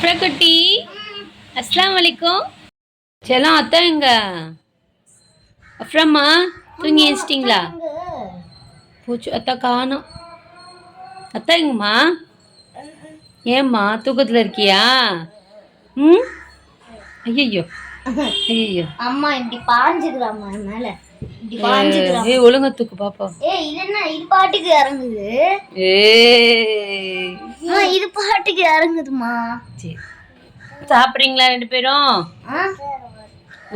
குட்டி அஸ்லாம் வலைக்கும் செல்லம் அத்தா எங்க அப்புறம்மா தூங்கி ஏச்சிட்டிங்களா பூச்சு அத்தா காணோம். அத்தா எங்கம்மா ஏம்மா தூக்கத்தில் இருக்கியா? ம்? ஐயோ ஐயோ அம்மா இப்படி பாஞ்சுக்கிறாம்மா மேல. இப்படி பாஞ்சுக்கிறான் ஏ ஒழுங்கா தூக்கு பாப்போம். ஏய் இது என்ன இது பாட்டுக்கு இறங்குது? ஏய். இது பாட்டுக்கு இறங்குதுமா. சரி சாப்பிட்றீங்களா ரெண்டு பேரும்?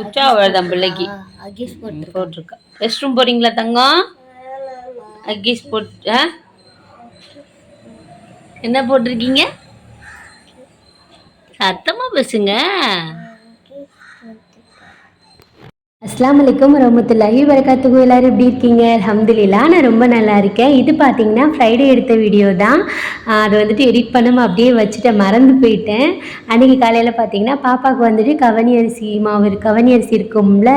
உச்சா வருதான் பிள்ளைக்கு. போட்டு போட்டிருக்கா. ரெஸ்ட் ரூம் போறீங்களா தங்கம்? அக்கீஸ் போட் ஆ? என்ன போட்டிருக்கீங்க? சத்தமா பேசுங்க. அஸ்லாம் வலைக்கம் வரமத்துல்லாஹி வரகாத்துக்கு எல்லாரும் எப்படி இருக்கீங்க? அல்ஹம்துலில்லா நான் ரொம்ப நல்லா இருக்கேன். இது பார்த்தீங்கன்னா ஃப்ரைடே எடுத்த வீடியோ தான். அதை வந்துட்டு எடிட் பண்ணாமல் அப்படியே வச்சுட்டேன். மறந்து போயிட்டேன். அன்றைக்கி காலையில் பார்த்தீங்கன்னா பாப்பாவுக்கு வந்துட்டு கவனி அரிசி மாவு இருக்கு- கவனி அரிசி இருக்கும்ல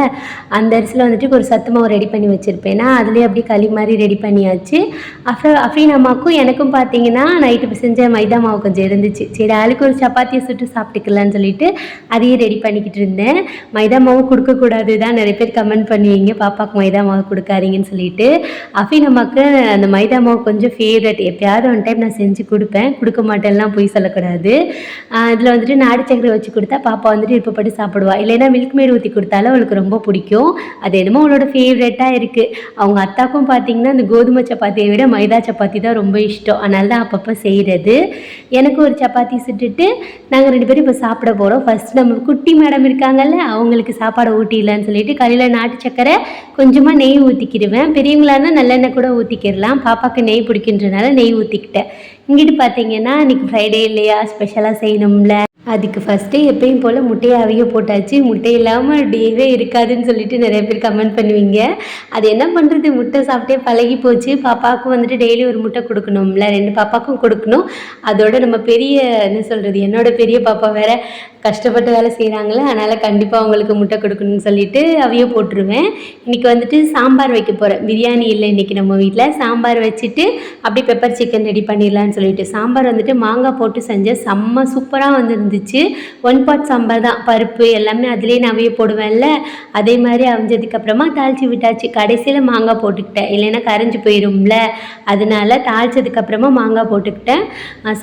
அந்த அரிசியில் வந்துட்டு ஒரு சத்து மாவு ரெடி பண்ணி வச்சுருப்பேன்னா அதுலேயே அப்படியே களி மாதிரி ரெடி பண்ணியாச்சு. அப்புறம் அஃப்ரீன் அம்மாவுக்கும் எனக்கும் பார்த்தீங்கன்னா நைட்டு செஞ்ச மைதா மாவு கொஞ்சம் இருந்துச்சு. சரி ஆளுக்கு ஒரு சப்பாத்தியை சுட்டு சாப்பிட்டுக்கலான்னு சொல்லிட்டு அதையே ரெடி பண்ணிக்கிட்டு இருந்தேன். மைதா மாவு கொடுக்கக்கூடாது தான் நிறைய பேர் கமெண்ட் பண்ணுவீங்க. பாப்பாவுக்கு மைதா மாவு கொடுக்காதீங்கன்னு சொல்லிட்டு. அஃபின் அம்மாவுக்கு அந்த மைதா மாவு கொஞ்சம் ஃபேவரட் எப்பயாவது ஒன் டைம் நான் செஞ்சு கொடுப்பேன். கொடுக்க மாட்டேன்லாம் போய் சொல்லக்கூடாது. இதில் வந்துட்டு நாடு சக்கரை வச்சு கொடுத்தா பாப்பா வந்துட்டு விருப்பப்பட்டு சாப்பிடுவா. இல்லைன்னா மில்க் மேட் ஊற்றி கொடுத்தாலும் அவளுக்கு ரொம்ப பிடிக்கும். அது என்னமோ அவளோட ஃபேவரெட்டாக இருக்குது அவங்க அத்தாக்கும் பார்த்தீங்கன்னா இந்த கோதுமை சப்பாத்தியை விட மைதா சப்பாத்தி தான் ரொம்ப இஷ்டம். அதனால தான் அப்பப்போ செய்கிறது எனக்கு ஒரு சப்பாத்தி சுட்டுட்டு நாங்கள் ரெண்டு பேரும் இப்போ சாப்பிட போகிறோம் ஃபர்ஸ்ட் நம்ம குட்டி மேடம் இருக்காங்கல்ல அவங்களுக்கு சாப்பாடு ஊட்டிடலான்னு சொல்லிட்டு கடையில் நாட்டு சக்கரை கொஞ்சமாக நெய் ஊற்றிக்கிடுவேன் பெரியவங்களா இருந்தால் நல்லெண்ணெய் கூட ஊற்றிக்கிடலாம் பாப்பாவுக்கு நெய் பிடிக்கின்றனால நெய் ஊற்றிக்கிட்டேன் இங்கிட்டு பார்த்தீங்கன்னா இன்றைக்கி ஃப்ரைடே இல்லையா? ஸ்பெஷலாக செய்யணும்ல. அதுக்கு ஃபஸ்ட்டு எப்பயும் போல் முட்டையை அவிய போட்டாச்சு. முட்டை இல்லாமல் டேவே இருக்காதுன்னு சொல்லிட்டு நிறைய பேர் கமெண்ட் பண்ணுவீங்க. அது என்ன பண்ணுறது முட்டை சாப்பிட்டே பழகி போச்சு. பாப்பாவுக்கும் வந்துட்டு டெய்லி ஒரு முட்டை கொடுக்கணும்ல. ரெண்டு பாப்பாக்கும் கொடுக்கணும். அதோட நம்ம பெரிய என்ன சொல்கிறது என்னோட பெரிய பாப்பா வேற கஷ்டப்பட்டு வேலை செய்கிறாங்களே அதனால் கண்டிப்பாக அவங்களுக்கு முட்டை கொடுக்கணும்னு சொல்லிட்டு அவையே போட்டுருவேன். இன்றைக்கி வந்துட்டு சாம்பார் வைக்க போகிறேன் பிரியாணி இல்லை இன்றைக்கி நம்ம வீட்டில் சாம்பார் வச்சுட்டு அப்படியே பெப்பர் சிக்கன் ரெடி பண்ணிடலான்னு சொல்லிட்டு. சாம்பார் வந்துட்டு மாங்காய் போட்டு செஞ்சேன் செம்ம சூப்பராக வந்துருந்துச்சு. ஒன் பாட் சாம்பார் தான். பருப்பு எல்லாமே அதுலேயே நான் அவையே போடுவேன்ல. அதே மாதிரி அவிஞ்சதுக்கப்புறமா தாளித்து விட்டாச்சு. கடைசியில் மாங்காய் போட்டுக்கிட்டேன். இல்லைன்னா கரைஞ்சி போயிரும்ல. அதனால தாளிச்சதுக்கப்புறமா மாங்காய் போட்டுக்கிட்டேன்.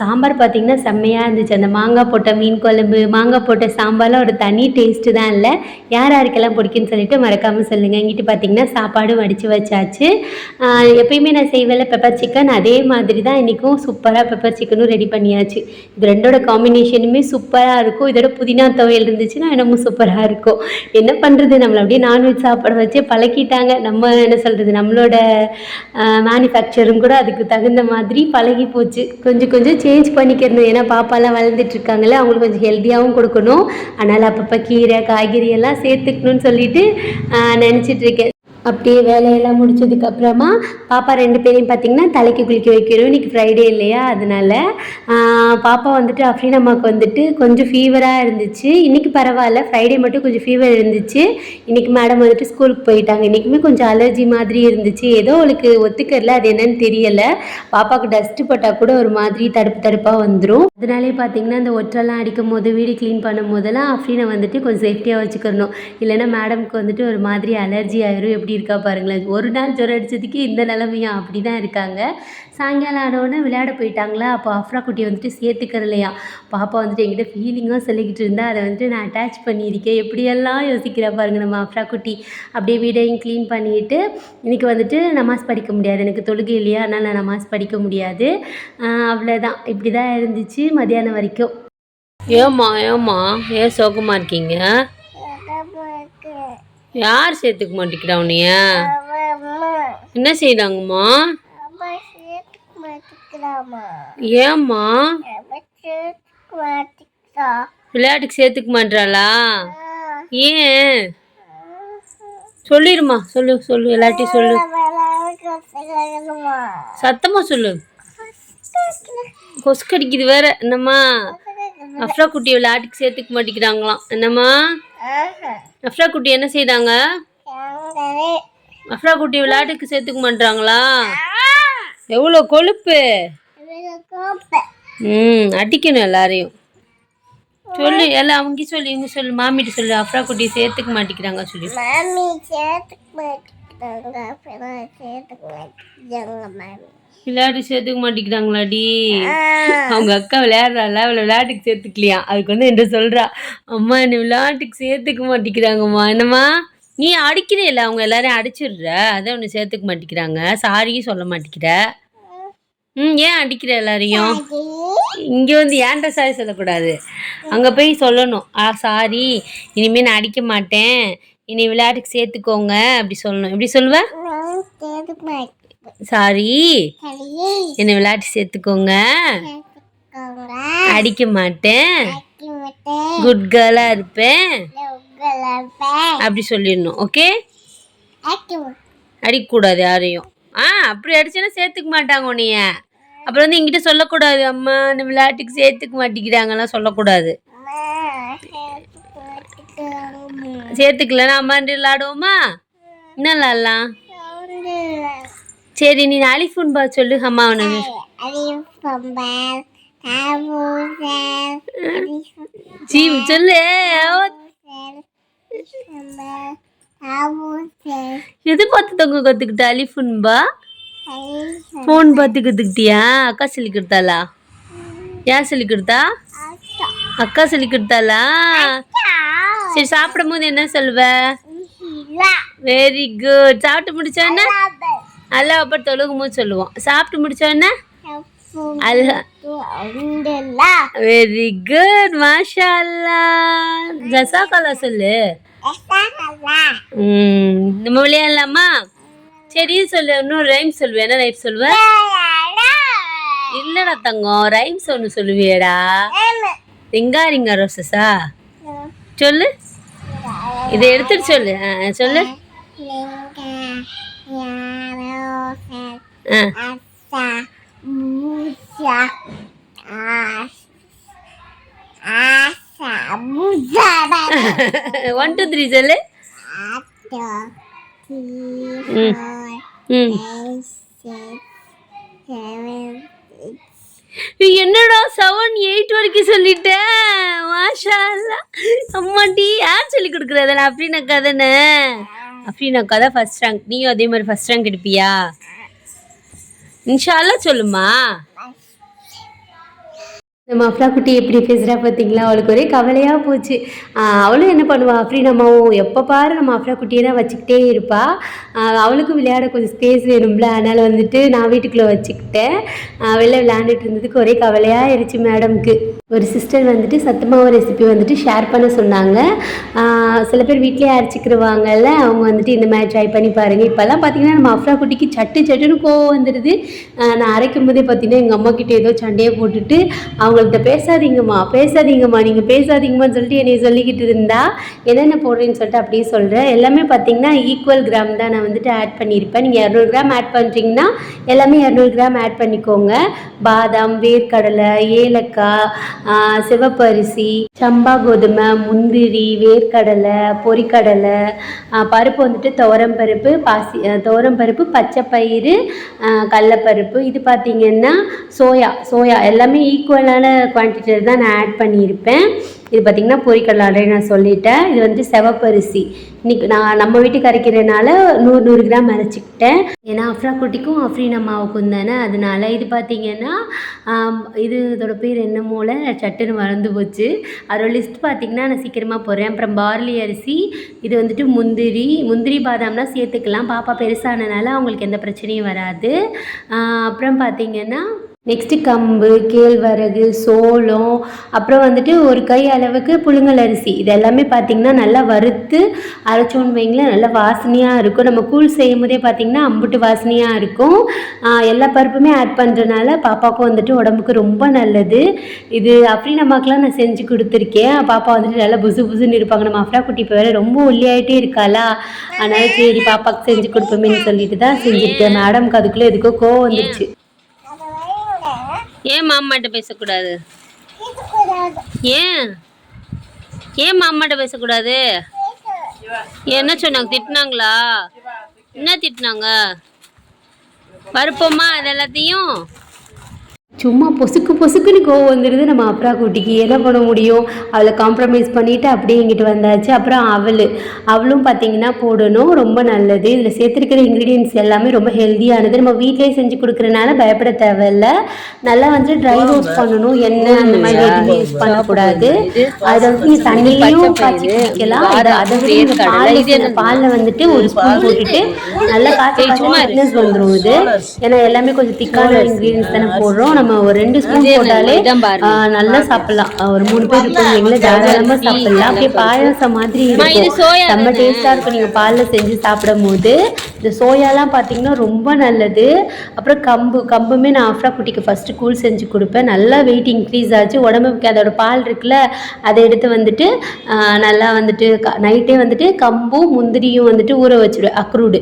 சாம்பார் பார்த்திங்கன்னா செம்மையாக இருந்துச்சு. அந்த மாங்காய் போட்ட மீன் குழம்பு மாங்காய் போட்ட சாம்பார்லாம் ஒரு தனி டேஸ்ட்டு தான் இல்லை. யார் யாருக்கெல்லாம் பிடிக்குன்னு சொல்லிட்டு மறக்காமல் சொல்லுங்கள் இங்கிட்டு பார்த்தீங்கன்னா சாப்பாடும் வடித்து வச்சாச்சு. எப்பயுமே நான் செய்வேல பெப்பர் சிக்கன் அதே மாதிரி தான் இன்றைக்கும் சூப்பராக பெப்பர் சிக்கனும் ரெடி பண்ணியாச்சு. இது ரெண்டோட காம்பினேஷனுமே சூப்பராக இருக்கும். இதோட புதினா துவையல் இருந்துச்சுன்னா இன்னமும் சூப்பராக இருக்கும். என்ன பண்ணுறது நம்மளை அப்படியே நான்வெஜ் சாப்பாடு வச்சு பழக்கிட்டாங்க நம்ம என்ன சொல்கிறது நம்மளோட மேனுஃபேக்சரும் கூட அதுக்கு தகுந்த மாதிரி பழகி போச்சு. கொஞ்சம் கொஞ்சம் சேஞ்ச் பண்ணிக்கிறது. ஏன்னா பாப்பாலாம் வளர்ந்துட்டு இருக்காங்களே அவங்களுக்கு கொஞ்சம் ஹெல்த்தியாகவும் கொடுக்கணும். அதனால் அப்பப்போ கீரை காய்கறி எல்லாம் சேர்த்துக்கணும்னு சொல்லிட்டு நினச்சிட்ருக்கேன் அப்படியே வேலையெல்லாம் முடிச்சதுக்கு அப்புறமா பாப்பா ரெண்டு பேரையும் பார்த்தீங்கன்னா தலைக்கு குளிக்க வைக்கிறோம் இன்னைக்கு ஃப்ரைடே இல்லையா? அதனால பாப்பா வந்துட்டு அஃப்ரீன் அம்மாவுக்கு வந்துட்டு கொஞ்சம் ஃபீவராக இருந்துச்சு. இன்னைக்கு பரவாயில்ல. ஃப்ரைடே மட்டும் கொஞ்சம் ஃபீவர் இருந்துச்சு. இன்னைக்கு மேடம் வந்துட்டு ஸ்கூலுக்கு போயிட்டாங்க. இன்றைக்குமே கொஞ்சம் அலர்ஜி மாதிரி இருந்துச்சு. ஏதோ அவளுக்கு ஒத்துக்கரில் அது என்னன்னு தெரியலை. பாப்பாவுக்கு டஸ்ட்டு போட்டால் கூட ஒரு மாதிரி தடுப்பு தடுப்பாக வந்துடும் அதனாலே பார்த்தீங்கன்னா இந்த ஒற்றெல்லாம் அடிக்கும் போது வீடு க்ளீன் பண்ணும் போதெல்லாம் அஃப்ரீனை வந்துட்டு கொஞ்சம் சேஃப்டியாக வச்சுக்கணும் இல்லைன்னா மேடம்க்கு வந்துட்டு ஒரு மாதிரி அலர்ஜி ஆயிரும். எப்படி இருக்கா பாருங்களேன். ஒரு நாள் ஜுரம் அடிச்சதுக்கு இந்த நிலமையா? அப்படி தான் இருக்காங்க. சாயங்காலம் ஆனவுடனே விளையாட போயிட்டாங்களா? அப்போ அஃப்ரா குட்டி வந்துட்டு சேர்த்துக்கிறலையா? பாப்பா வந்துட்டு என்கிட்ட ஃபீலிங்காக சொல்லிக்கிட்டு இருந்தா. அதை வந்துட்டு நான் அட்டாச் பண்ணியிருக்கேன். எப்படியெல்லாம் யோசிக்கிறா பாருங்க நம்ம அஃப்ரா குட்டி. அப்படியே வீடையும் க்ளீன் பண்ணிட்டு இன்னைக்கு வந்துட்டு நமாஸ் படிக்க முடியாது. எனக்கு தொழுகை இல்லையா? அதனால் நான் நமாஸ் படிக்க முடியாது. அவ்வளோதான் இப்படி தான் இருந்துச்சு மதியானம் வரைக்கும். ஏம்மா ஏம்மா? ஏன் சோகமாக இருக்கீங்க? யார் சேர்த்துக்க மாட்டேங்கிறா உன்னைய? என்ன செய்யறாங்கம்மா ஏம்மா? விளையாட்டுக்கு சேர்த்துக்க மாட்டாளா ஏன்? சொல்லிடுமா சொல்லு சொல்லு எல்லாத்தையும் சொல்லு. சத்தமா சொல்லு. கொசு கடிக்குது வேற. என்னம்மா? அஃப்ரா குட்டி விளையாட்டுக்கு சேர்த்துக்க மாட்டேங்கிறாங்களாம். என்னம்மா? அஃப்ரா குட்டி என்ன செய்தாங்க? அஃப்ரா குட்டி விளையாட்டுக்கு சேர்த்துக்க மாட்டாங்களா எவ்வளோ கொழுப்பு? ம் அடிக்கணும் எல்லாரையும். சொல்லு எல்லாம் அவங்க சொல்லு இவங்க சொல்லு மாமிட்டு சொல்லு அஃப்ரா குட்டி சேர்த்துக்க மாட்டேங்கிறாங்க சொல்லு. மாமி சேர்த்துக்க மாட்டேங்கிறாங்க சேர்த்துக்க மாட்டேங்கிறாங்க மாமி. விளையாட்டு சேர்த்துக்க மாட்டேங்கிறாங்களாடி அவங்க அக்கா விளையாடுறாள் அவளை விளையாட்டுக்கு சேர்த்துக்கலையா? அதுக்கு வந்து என்ன சொல்றா? அம்மா என்னை விளையாட்டுக்கு சேர்த்துக்க மாட்டேங்கிறாங்கம்மா என்னம்மா? நீ அடிக்கிறேல அவங்க எல்லாரையும் அடிச்சிடுற. அதான் உன்னை சேர்த்துக்க மாட்டேங்கிறாங்க சாரியும் சொல்ல மாட்டேங்கிற ம் ஏன் அடிக்கிற எல்லாரையும்? இங்கே வந்து ஏன்டா சாரி சொல்லக்கூடாது. அங்கே போய் சொல்லணும். ஆ சாரி இனிமேல் நான் அடிக்க மாட்டேன். இனி விளையாட்டுக்கு சேர்த்துக்கோங்க. அப்படி சொல்லணும். எப்படி சொல்லுவ? நான் சேர்த்துக்க மாட்டேன். சாரி. என்னை விளையாட்டு சேர்த்துக்கோங்க. அடிக்க மாட்டேன். குட் கேர்ளாக இருப்பேன். அப்படி சொல்லிடணும் ஓகே அடிக்கக்கூடாது யாரையும். ஆ அப்படி அடிச்சேன்னா சேர்த்துக்க மாட்டாங்க உன்னைய. அப்புறம் வந்து என்கிட்ட சொல்லக்கூடாது அம்மா இந்த விளையாட்டுக்கு சேர்த்துக்க மாட்டேங்கிறாங்கலாம் சொல்லக்கூடாது. சேர்த்துக்கலன்னா அம்மா விளையாடுவோமா? என்ன விளாட்லாம் சரி நீ அலிஃபுன் பா சொல்லு அம்மா உனக்கு ஜீ சொல்லு. எது பார்த்து தொங்க கற்றுக்கிட்ட அலிஃபுன் பா ஃபோன் பார்த்து கற்றுக்கிட்டியா அக்கா சொல்லி கொடுத்தாளா? ஏன் சொல்லி கொடுத்தா? அக்கா சொல்லி கொடுத்தாளா? சரி சாப்பிடும் போது என்ன சொல்லுவ? வெரி குட் சாப்பிட்டு முடிச்சோன்னே அல்லா அப்புறம் தொழுகும் போது சொல்லுவோம் சாப்பிட்டு முடிச்சோன்னே அல்லா. வெரி குட் மாஷா அல்லா ஜசாக்கல்லா சொல்லு நம்ம விளையாடலாமா? சரி சொல்லு. இன்னும் ரைம் சொல்லுவேன் என்ன ரைம் சொல்லுவேன் இல்லடா தங்கம். ரைம்ஸ் ஒன்று சொல்லுவியடா. ரிங்கா ரிங்கா ரோசஸா சொல்லு. இதை எடுத்துட்டு சொல்லு. ஆ, சொல்லு. ஒன் டூ த்ரீ சொல்லு. என்னடா செவன் எயிட் வரைக்கும் சொல்லிட்டேன் மாஷா அம்மாட்டி யார் சொல்லி கொடுக்குறதெல்லாம் அஃப்ரீனாக்கா தானே அஃப்ரீனாக்கா தான் ஃபர்ஸ்ட் ரேங்க் நீயும் அதே மாதிரி ஃபர்ஸ்ட் ரேங்க் எடுப்பியா? இன்ஷால்லா சொல்லுமா? நம்ம அஃப்ரா குட்டி எப்படி பேசுகிறா பார்த்தீங்களா? அவளுக்கு ஒரே கவலையாக போச்சு. அவளும் என்ன பண்ணுவா? அம்மாவும் எப்போ பாரு நம்ம அஃப்ரா குட்டியை தான் வச்சுக்கிட்டே இருப்பா. அவளுக்கும் விளையாட கொஞ்சம் ஸ்பேஸ் வேணும்ல. அதனால் வந்துட்டு நான் வீட்டுக்குள்ளே வச்சுக்கிட்டேன். வெளில விளையாண்டுட்டு இருந்ததுக்கு ஒரே கவலையாக ஆயிடுச்சு மேடம்க்கு ஒரு சிஸ்டர் வந்துட்டு சத்துமாவு ரெசிபி வந்துட்டு ஷேர் பண்ண சொன்னாங்க. சில பேர் வீட்டிலேயே அரைச்சிக்கிருவாங்கல்ல அவங்க வந்துட்டு இந்த மாதிரி ட்ரை பண்ணி பாருங்கள் இப்போல்லாம் பார்த்தீங்கன்னா நம்ம அஃப்ரா குட்டிக்கு சட்டு சட்டுன்னு கோவம் வந்துடுது நான் அரைக்கும் போதே பார்த்தீங்கன்னா எங்கள் அம்மா ஏதோ சண்டையை போட்டுட்டு அவங்கள்ட்ட பேசாதீங்கம்மா பேசாதீங்கம்மா நீங்கள் பேசாதீங்கம்மான்னு சொல்லிட்டு என்னை சொல்லிக்கிட்டு இருந்தா என்னென்ன போடுறேன்னு சொல்லிட்டு அப்படியே சொல்கிறேன் எல்லாமே பார்த்தீங்கன்னா ஈக்குவல் கிராம் தான் நான் வந்துட்டு ஆட் பண்ணியிருப்பேன். நீங்கள் இரநூறு கிராம் ஆட் பண்ணுறீங்கன்னா எல்லாமே இரநூறு கிராம் ஆட் பண்ணிக்கோங்க. பாதாம் வேர்க்கடலை ஏலக்காய் சிவப்பரிசி சம்பா கோதுமை முந்திரி வேர்க்கடலை பொரிக்கடலை பொறிக்கடலை பருப்பு வந்துட்டு துவரம் பருப்பு பாசி துவரம் பருப்பு பச்சை பயிறு கடலப்பருப்பு. இது பார்த்திங்கன்னா சோயா சோயா. எல்லாமே ஈக்குவலான குவான்டிட்டியில் தான் நான் ஆட் பண்ணியிருப்பேன். இது பார்த்திங்கன்னா பொரிக்கடலை ஆல்ரெடி நான் சொல்லிட்டேன். இது வந்து சிவப்பரிசி. இன்னைக்கு நான் நம்ம வீட்டுக்கு அரைக்கிறதுனால நூறு நூறு கிராம் அரைச்சிக்கிட்டேன். ஏன்னா அஃப்ரா குட்டிக்கும் அஃப்ரீன் அம்மாவுக்கும் தானே. அதனால இது பார்த்தீங்கன்னா இது இதோட பேர் என்னமோல சட்டுன்னு வளர்ந்து போச்சு. அதோட லிஸ்ட் பார்த்திங்கன்னா நான் சீக்கிரமாக போகிறேன் அப்புறம் பார்லி அரிசி இது வந்துட்டு முந்திரி முந்திரி பாதாம்லாம் சேர்த்துக்கலாம். பாப்பா பெருசானனால அவங்களுக்கு எந்த பிரச்சனையும் வராது. அப்புறம் பார்த்திங்கன்னா நெக்ஸ்ட்டு கம்பு கேழ்வரகு சோளம் அப்புறம் வந்துட்டு ஒரு கை அளவுக்கு புழுங்கல் அரிசி. இது எல்லாமே பார்த்திங்கன்னா நல்லா வறுத்து அரைச்சோன்னு வைங்களேன் நல்லா வாசனையாக இருக்கும். நம்ம கூழ் செய்யும் போதே பார்த்திங்கன்னா அம்புட்டு வாசனையாக இருக்கும். எல்லா பருப்புமே ஆட் பண்ணுறனால பாப்பாவுக்கும் வந்துட்டு உடம்புக்கு ரொம்ப நல்லது. இது அஃப்ரீன் அம்மாக்கெலாம் நான் செஞ்சு கொடுத்துருக்கேன். பாப்பா வந்துட்டு நல்லா புசு புசுன்னு இருப்பாங்க. நம்ம அஃப்ரா குட்டி இப்போ வேறு ரொம்ப ஒல்லியாகிட்டே இருக்காளா? அதனால் சரி பாப்பாவுக்கு செஞ்சு கொடுப்போமேன்னு சொல்லிட்டு தான் செஞ்சுருக்கேன். மேடம்க்கு அதுக்குள்ளே எதுக்கோ கோவம் வந்துருச்சு. ஏன் மாமாட்ட பேசக்கூடாது? ஏன்? ஏன் மாமாட்ட பேசக்கூடாது? என்ன சொன்னாங்க? திட்டினாங்களா? என்ன திட்டினாங்க? பருப்போமா அது எல்லாத்தையும் சும்மா பொசுக்கு பொசுக்குன்னு கோவம் வந்துடுது. நம்ம அப்புறா குட்டிக்கு என்ன பண்ண முடியும்? அவளை காம்ப்ரமைஸ் பண்ணிவிட்டு அப்படியே இங்கிட்டு வந்தாச்சு. அப்புறம் அவள் அவளும் பார்த்தீங்கன்னா போடணும். ரொம்ப நல்லது. இதில் சேர்த்துருக்கிற இன்க்ரீடியன்ஸ் எல்லாமே ரொம்ப ஹெல்த்தியானது நம்ம வீட்டிலேயே செஞ்சு கொடுக்குறனால பயப்பட தேவையில்ல. நல்லா வந்து ட்ரை ரோஸ்ட் பண்ணணும். எண்ணெய் அந்த மாதிரி எதுவுமே யூஸ் பண்ணக்கூடாது. அதை வந்து நீ தண்ணியிலையும் காய்ச்சி குடிக்கலாம். அதை அதை விட பால்ல வந்துட்டு ஒரு ஸ்பூன் போட்டுட்டு நல்லா காய்ச்சி வந்துடும் இது. ஏன்னா எல்லாமே கொஞ்சம் திக்கான இன்க்ரீடியன்ஸ் தானே போடுறோம். நம்ம ஒரு ரெண்டு ஸ்பூன் போட்டாலே நல்லா சாப்பிடலாம். ஒரு மூணு பேர் இருக்கீங்களா தாராளமா சாப்பிடலாம். அப்படியே பாயாசம் மாதிரி இருக்கும். செம்ம டேஸ்டா இருக்கும். நீங்க பால்ல செஞ்சு சாப்பிடும் போது இந்த சோயாலாம் பார்த்தீங்கன்னா ரொம்ப நல்லது. அப்புறம் கம்பு கம்புமே நான் ஆஃப்ரா குட்டிக்கு ஃபர்ஸ்ட் கூழ் செஞ்சு கொடுப்பேன். நல்லா வெயிட் இன்க்ரீஸ் ஆச்சு. உடம்புக்கு அதோட பால் இருக்குல்ல அதை எடுத்து வந்துட்டு நல்லா வந்துட்டு நைட்டே வந்துட்டு கம்பும் முந்திரியும் வந்துட்டு ஊற வச்சிடுவேன். அக்ரூடு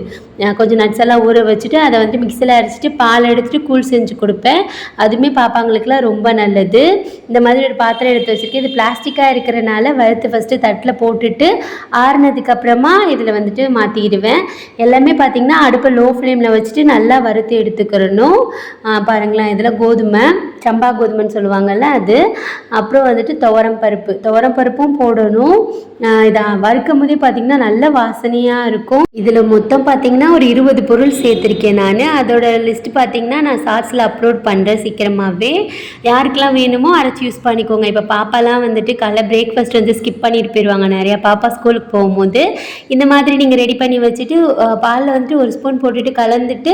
கொஞ்சம் நட்ஸ் எல்லாம் ஊற வச்சுட்டு அதை வந்து மிக்சியில் அரைச்சிட்டு பால் எடுத்துட்டு கூழ் செஞ்சு கொடுப்பேன். அதுவுமே பாப்பாங்களுக்குலாம் ரொம்ப நல்லது. இந்த மாதிரி ஒரு பாத்திரம் எடுத்து வச்சுருக்கேன். இது பிளாஸ்டிக்காக இருக்கிறனால வறுத்து ஃபஸ்ட்டு தட்டில் போட்டுட்டு ஆறுனதுக்கு அப்புறமா இதில் வந்துட்டு மாற்றிடுவேன் எல்லாமே பார்த்திங்கன்னா அடுப்பை லோ ஃப்ளேமில் வச்சுட்டு நல்லா வறுத்து எடுத்துக்கிறணும். பாருங்களேன் இதில் கோதுமை சம்பா கோதுமைன்னு சொல்லுவாங்கள்ல அது. அப்புறம் வந்துட்டு துவரம் பருப்பு. துவரம் பருப்பும் போடணும். இதை வறுக்கும் போதே பார்த்திங்கன்னா நல்ல வாசனையாக இருக்கும். இதில் மொத்தம் பார்த்திங்கன்னா ஒரு இருபது பொருள் சேர்த்துருக்கேன் நான். அதோட லிஸ்ட் பார்த்தீங்கன்னா நான் ஷார்ட்ஸில் அப்லோட் பண்ணுறேன் சீக்கிரமாகவே யாருக்கெல்லாம் வேணுமோ அரைச்சி யூஸ் பண்ணிக்கோங்க. இப்போ பாப்பாலாம் வந்துட்டு காலைல பிரேக்ஃபாஸ்ட் வந்து ஸ்கிப் பண்ணிட்டு போயிடுவாங்க நிறையா பாப்பா ஸ்கூலுக்கு போகும்போது. இந்த மாதிரி நீங்கள் ரெடி பண்ணி வச்சுட்டு பாலில் வந்துட்டு ஒரு ஸ்பூன் போட்டுட்டு கலந்துட்டு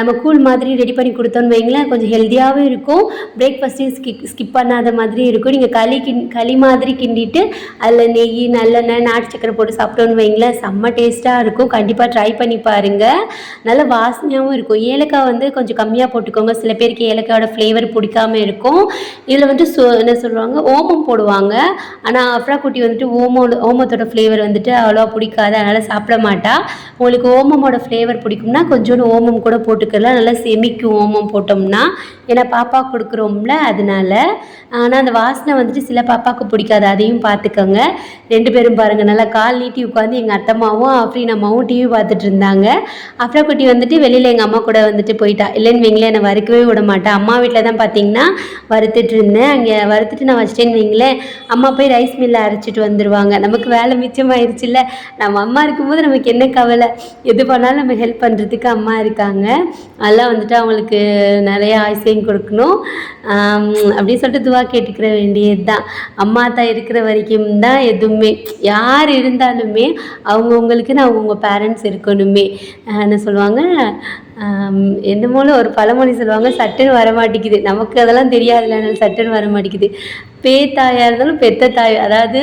நம்ம கூழ் மாதிரி ரெடி பண்ணி கொடுத்தோன்னு வைங்களேன். கொஞ்சம் ஹெல்த்தியாகவும் இருக்கும். பிரேக்ஃபாஸ்ட்டையும் ஸ்கிப் ஸ்கிப் பண்ணாத மாதிரி இருக்கும். நீங்கள் களி கிண் களி மாதிரி கிண்டிட்டு அதில் நெய் நல்லெண்ணெய் நாட்டு சக்கரை போட்டு சாப்பிட்டோன்னு வைங்களேன். செம்ம டேஸ்ட்டாக இருக்கும். கண்டிப்பாக ட்ரை பண்ணி பாருங்கள் நல்ல வாசனையாகவும் இருக்கும். ஏலக்காய் வந்து கொஞ்சம் கம்மியாக போட்டுக்கோங்க. சில பேருக்கு ஏலக்காயோட ஃப்ளேவர் பிடிக்காம இருக்கும். இதில் வந்துட்டு சொ என்ன சொல்லுவாங்க? ஓமம் போடுவாங்க. ஆனால் அஃப்ரா குட்டி வந்துட்டு ஓமோட ஓமத்தோட ஃப்ளேவர் வந்துட்டு அவ்வளோவா பிடிக்காது. அதனால் சாப்பிட மாட்டா. உங்களுக்கு ஓமமோட ஃப்ளேவர் பிடிக்கும்னா கொஞ்சோண்டு ஓமம் கூட போட்டுக்கலாம். நல்லா செமிக்கும் ஓமம் போட்டோம்னா ஏன்னா பாப்பா கொடுக்குறோம்ல அதனால. ஆனால் அந்த வாசனை வந்துட்டு சில பாப்பாவுக்கு பிடிக்காது. அதையும் பார்த்துக்கோங்க ரெண்டு பேரும் பாருங்கள் நல்லா கால் நீட்டி உட்காந்து எங்கள் அத்தம்மாவும் அஃப்ரீன் அம்மாவும் டிவி பார்த்துட்டு இருந்தாங்க. அஃப்ரா குட்டி வந்துட்டு வெளியில் எங்கள் அம்மா கூட வந்துட்டு போயிட்டா. இல்லைன்னு வைங்களேன் என்னை வறுக்கவே விட மாட்டேன் அம்மா வீட்டில் தான் பார்த்தீங்கன்னா வறுத்துட்டு இருந்தேன். அங்கே வறுத்துட்டு நான் வச்சிட்டேன்னு வைங்களேன் அம்மா போய் ரைஸ் மில்லில் அரைச்சிட்டு வந்துடுவாங்க நமக்கு வேலை மிச்சமாயிருச்சுல்ல. நம்ம அம்மா இருக்கும்போது நமக்கு என்ன கவலை? எது பண்ணாலும் நம்ம ஹெல்ப் பண்ணுறதுக்கு அம்மா இருக்காங்க. அதெல்லாம் வந்துட்டு அவங்களுக்கு நிறைய ஆசையும் கொடுக்கணும். அப்படின்னு சொல்லிட்டு துவா கேட்டுக்கிற வேண்டியது தான் அம்மா தான் இருக்கிற வரைக்கும் தான் எதுவுமே யார் இருந்தாலுமே அவங்கவுங்களுக்கு நான் அவங்கவுங்க பேரண்ட்ஸ் இருக்கணுமே. ஆஹ் என்ன சொல்லுவாங்க என்னமோல ஒரு பழமொழி சொல்லுவாங்க சட்டுன்னு வர மாட்டேங்குது நமக்கு அதெல்லாம் தெரியாதுல சட்டுன்னு வர மாட்டேங்குது பேத்தாயாக இருந்தாலும் பெத்த தாய் அதாவது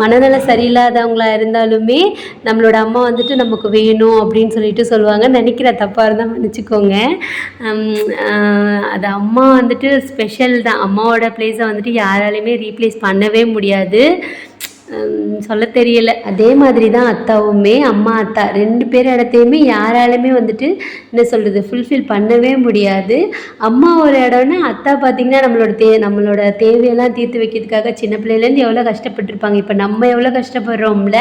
மனநல சரியில்லாதவங்களா இருந்தாலுமே நம்மளோட அம்மா வந்துட்டு நமக்கு வேணும் அப்படின்னு சொல்லிட்டு சொல்லுவாங்க. நினைக்கிற தப்பாக இருந்தால் மன்னிச்சுக்கோங்க. அது அம்மா வந்துட்டு ஸ்பெஷல் தான். அம்மாவோட ப்ளேஸை வந்துட்டு யாராலையுமே ரீப்ளேஸ் பண்ணவே முடியாது. சொல்ல தெரியல. அதே மாதிரி தான் அத்தாவுமே அம்மா அத்தா ரெண்டு பேர் இடத்தையுமே யாராலுமே வந்துட்டு என்ன சொல்கிறது ஃபுல்ஃபில் பண்ணவே முடியாது. அம்மா ஒரு இடம்னா அத்தா பார்த்திங்கன்னா நம்மளோட தே நம்மளோட தேவையெல்லாம் தீர்த்து வைக்கிறதுக்காக சின்ன பிள்ளையிலேருந்து எவ்வளோ கஷ்டப்பட்டிருப்பாங்க. இப்போ நம்ம எவ்வளோ கஷ்டப்படுறோம்ல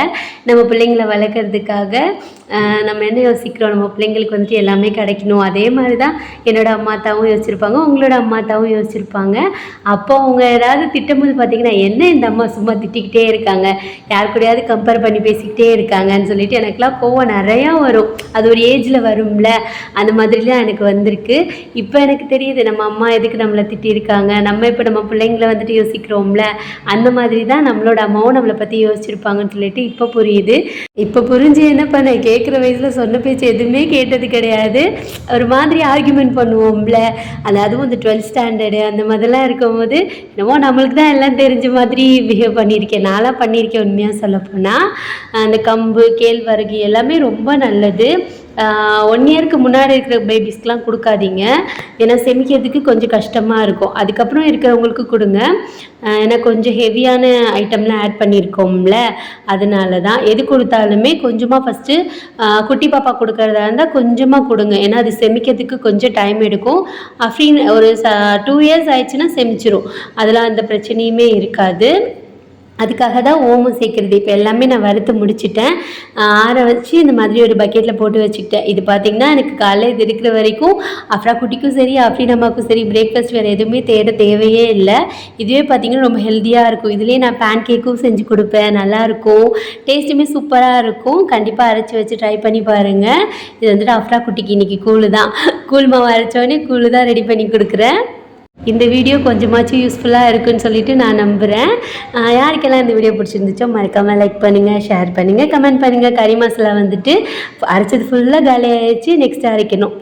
நம்ம பிள்ளைங்களை வளர்க்குறதுக்காக நம்ம என்ன யோசிக்கிறோம் நம்ம பிள்ளைங்களுக்கு வந்துட்டு எல்லாமே கிடைக்கணும். அதே மாதிரி தான் என்னோடய அம்மா அத்தாவும் யோசிச்சிருப்பாங்க உங்களோட அம்மா அத்தாவும் யோசிச்சிருப்பாங்க. அப்போ அவங்க ஏதாவது திட்டும்போது பார்த்தீங்கன்னா என்ன இந்த அம்மா சும்மா திட்டிக்கிட்டே இருக்காங்க? யார் கூடயாவது கம்பேர் பண்ணி பேசிக்கிட்டே இருக்காங்கன்னு சொல்லிட்டு எனக்குலாம் கோவம் நிறையா வரும். அது ஒரு ஏஜில் வரும்ல. அந்த மாதிரிலாம் எனக்கு வந்திருக்கு. இப்போ எனக்கு தெரியுது நம்ம அம்மா எதுக்கு நம்மளை திட்டியிருக்காங்க? நம்ம இப்போ நம்ம பிள்ளைங்கள வந்துட்டு யோசிக்கிறோம்ல. அந்த மாதிரி தான் நம்மளோட அம்மாவும் நம்மளை பற்றி யோசிச்சிருப்பாங்கன்னு சொல்லிட்டு இப்போ புரியுது. இப்போ புரிஞ்சு என்ன பண்ண? கேட்குற வயசில் சொன்ன பேச்சு எதுவுமே கேட்டது கிடையாது. ஒரு மாதிரி ஆர்கியூமெண்ட் பண்ணுவோம்ல. அது அதுவும் இந்த டுவெல்த் ஸ்டாண்டர்டு அந்த மாதிரிலாம் இருக்கும்போது என்னமோ நம்மளுக்கு தான் எல்லாம் தெரிஞ்ச மாதிரி பிஹேவ் பண்ணியிருக்கேன். நான்லாம் பண்ணியிருக்கேன் உண்மையாக சொல்லப்போனால் அந்த கம்பு கேழ்வரகு எல்லாமே ரொம்ப நல்லது. ஒன் இயருக்கு முன்னாடி இருக்கிற பேபிஸ்க்கெலாம் கொடுக்காதீங்க. ஏன்னா செமிக்கிறதுக்கு கொஞ்சம் கஷ்டமாக இருக்கும். அதுக்கப்புறம் இருக்கிறவங்களுக்கு கொடுங்க. ஏன்னா கொஞ்சம் ஹெவியான ஐட்டம்லாம் ஆட் பண்ணியிருக்கோம்ல. அதனால தான் எது கொடுத்தாலுமே கொஞ்சமாக ஃபஸ்ட்டு குட்டி பாப்பா கொடுக்கறதா இருந்தால் கொஞ்சமாக கொடுங்க. ஏன்னா அது செமிக்கிறதுக்கு கொஞ்சம் டைம் எடுக்கும். அப்படின்னு ஒரு டூ இயர்ஸ் ஆயிடுச்சுன்னா செமிச்சிரும். அதெல்லாம் அந்த பிரச்சனையுமே இருக்காது. அதுக்காக தான் ஓமம் சேர்க்குறது. இப்போ எல்லாமே நான் வறுத்து முடிச்சிட்டேன். ஆற வச்சு இந்த மாதிரி ஒரு பக்கெட்டில் போட்டு வச்சுக்கிட்டேன். இது பார்த்திங்கன்னா எனக்கு காலையில் இது இருக்கிற வரைக்கும் அஃப்ரா குட்டிக்கும் சரி அஃப்ரீன் அம்மாவுக்கும் சரி பிரேக்ஃபாஸ்ட் வேறு எதுவுமே தேட தேவையே இல்லை. இதுவே பார்த்திங்கன்னா ரொம்ப ஹெல்த்தியாக இருக்கும். இதுலேயே நான் பேன் கேக்கும் செஞ்சு கொடுப்பேன். நல்லாயிருக்கும் டேஸ்ட்டுமே சூப்பராக இருக்கும். கண்டிப்பாக அரைச்சி வச்சு ட்ரை பண்ணி பாருங்கள் இது வந்துட்டு அஃப்ரா குட்டிக்கு இன்றைக்கி கூழு தான். கூழ் மாவு அரைச்சோடனே கூழு தான் ரெடி பண்ணி கொடுக்குறேன். இந்த வீடியோ கொஞ்சமாச்சும் யூஸ்ஃபுல்லாக இருக்குன்னு சொல்லிட்டு நான் நம்புகிறேன் யாருக்கெல்லாம் இந்த வீடியோ பிடிச்சிருந்துச்சோ மறக்காமல் லைக் பண்ணுங்கள் ஷேர் பண்ணுங்கள் கமெண்ட் பண்ணுங்கள் கறி மசாலா வந்துட்டு அரைச்சது ஃபுல்லாக காலி ஆயிடுச்சு நெக்ஸ்ட் அரைக்கணும்.